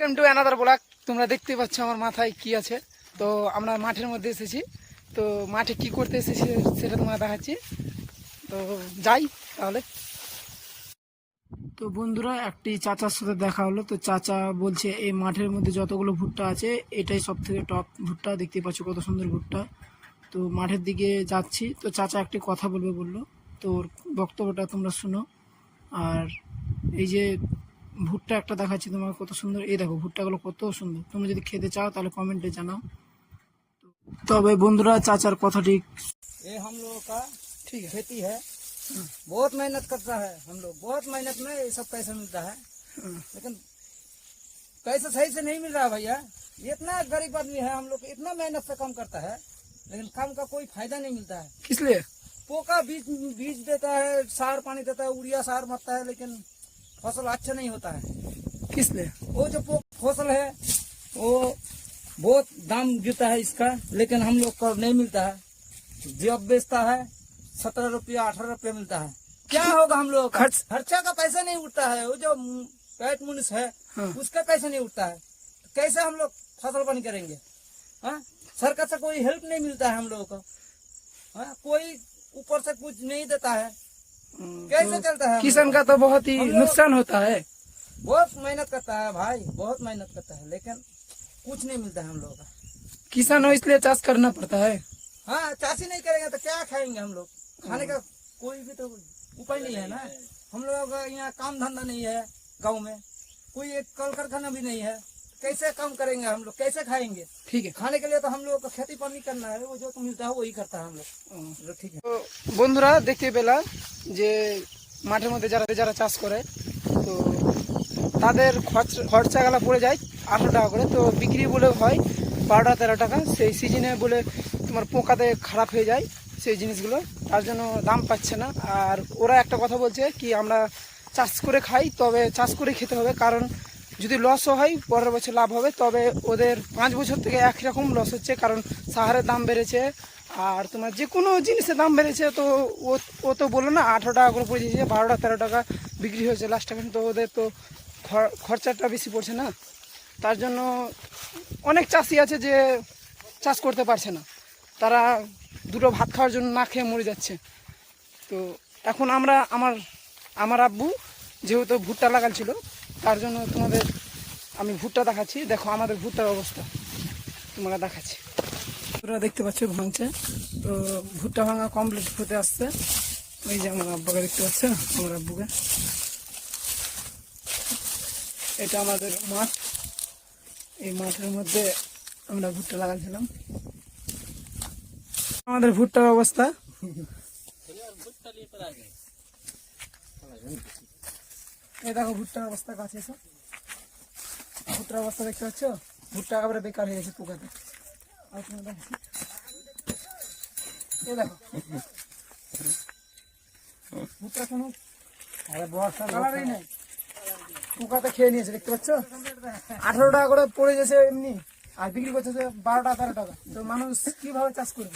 Welcome to another block তোমরা দেখতে পাচ্ছ আমার মাথায় কি আছে। তো আমরা মাঠের মধ্যে এসেছি। তো মাঠে কি করতে এসেছি সেটা তোমরা দেখাচ্ছি। তো যাই তাহলে। তো বন্ধুরা, একটি চাচার সাথে দেখা হলো। তো চাচা বলছে, এই মাঠের মধ্যে যতগুলো ভুট্টা আছে, এটাই সব থেকে টপ ভুট্টা। দেখতে পাচ্ছ কত সুন্দর ভুট্টা। তো মাঠের দিকে যাচ্ছি। তো চাচা একটি কথা বলবে বলল। তো ওর বক্তব্যটা তোমরা শুনো। আর এই যে ভুট্টা একটা দেখাচ্ছি তোমার কত সুন্দর এই দেখো ভুট্টাগুলো কত সুন্দর তুমি যদি খেতে চাও তাহলে কমেন্টে জানাও তবে বন্ধুরা চাচার কথাটি ये हम लोगों का ঠিক আছে खेती है बहुत मेहनत करता है हम लोग बहुत मेहनत में ये सब पैसा मिलता है हाँ, लेकिन पैसा सही से नहीं मिल रहा है भैया ये इतना गरीब आदमी है हम लोग इतना मेहनत से काम करता है लेकिन काम का कोई फायदा नहीं मिलता है किस लिए पोका बीज बीज देता है सार पानी देता है उड़िया सार मरता है लेकिन फ़सल अच्छा नहीं होता है। किस लिए वो जो फ़सल है वो बहुत दाम गिरता है इसका लेकिन हम लोग को नहीं मिलता है। जब बेचता है सत्रह रुपया अठारह रुपया मिलता है। क्या होगा हम लोग खर्च खर्चा का पैसा नहीं उठता है। वो जो पैट मुनिस है हाँ। उसका पैसा नहीं उठता है। कैसे हम लोग फ़सल पानी करेंगे? हाँ? सरकार से कोई हेल्प नहीं मिलता है हम लोगों को। हाँ? कोई ऊपर से कुछ नहीं देता है। कैसे तो चलता है किसान का तो बहुत ही नुकसान होता है। बहुत मेहनत करता है भाई बहुत मेहनत करता है लेकिन कुछ नहीं मिलता है हम लोग का। किसान हो इसलिए चाष करना पड़ता है। हाँ चाषी नहीं करेंगे तो क्या खाएँगे हम लोग? खाने का कोई भी तो उपाय नहीं है ना। हम लोगों का यहाँ काम धंधा नहीं है गाँव में। कोई एक कल कारखाना भी नहीं है। कैसे काम करेंगे हम लोग कैसे खाएंगे ठीक है खाने के लिए तो हम लोग को खेती पानी करना है वो जो तो मिलता है वही करता है हम लोग हाँ। तो ठीक है তো বন্ধুরা দেখতে পেলাম যে মাঠের মধ্যে যারা যারা চাষ করে তো তাদের খরচা খরচাগুলো পড়ে যায় আঠারো টাকা করে তো বিক্রি বলে হয় বারো টাকা তেরো টাকা সেই সিজনে বলে তোমার পোকাতে খারাপ হয়ে যায় সেই জিনিসগুলো তার জন্য দাম পাচ্ছে না আর ওরা একটা কথা বলছে কি আমরা চাষ করে খাই তবে চাষ করে খেতে হবে কারণ যদি লসও হয়, পরের বছর লাভ হবে, তবে ওদের পাঁচ বছর থেকে একই রকম লস হচ্ছে, কারণ সাহারের দাম বেড়েছে। আর তোমার যে কোনো জিনিসের দাম বেড়েছে, তো ও ও তো বলল না, আঠারো টাকা করে পড়ে দিয়েছে বারোটা তেরো টাকা বিক্রি হয়েছে লাস্ট টাইম তো ওদের তো খর- খরচাটা বেশি পড়ছে না। তার জন্য অনেক চাষি আছে যে চাষ করতে পারছে না। তারা দুটো ভাত খাওয়ার জন্য না খেয়ে মরে যাচ্ছে। তো এখন আমরা, আমার আমার আব্বু যেহেতু ভুট্টা লাগাচ্ছিল তার জন্য তোমাদের আমি ভুট্টা দেখাচ্ছি। দেখো আমাদের ভুট্টার অবস্থা। তোমরা দেখাচ্ছি। তোমরা দেখতে পাচ্ছ ভাঙছে তো ভুট্টা ভাঙা কমপ্লিট হতে আসছে। ওই যে আমার আব্বাকে দেখতে পাচ্ছ? আমার আব্বুকে। এটা আমাদের মাঠ। এই মাঠের মধ্যে আমরা ভুট্টা লাগাচ্ছিলাম আমাদের ভুট্টার অবস্থা। এই দেখো ভুট্টার অবস্থা কাছে এসো। ভুট্টার অবস্থা দেখতে পাচ্ছ? ভুট্টা একেবারে বেকার হয়ে গেছে পোকাতে। আর তুমি দেখো? এই দেখো। ভুট্টা কোনো কালারই নেই। পোকাতে খেয়ে নিয়েছে, দেখতে পাচ্ছ? আঠারো টাকা করে পড়ে গেছে এমনি। আর বিক্রি করছে যে বারো টাকা তেরো টাকা তো মানুষ কীভাবে চাষ করবে?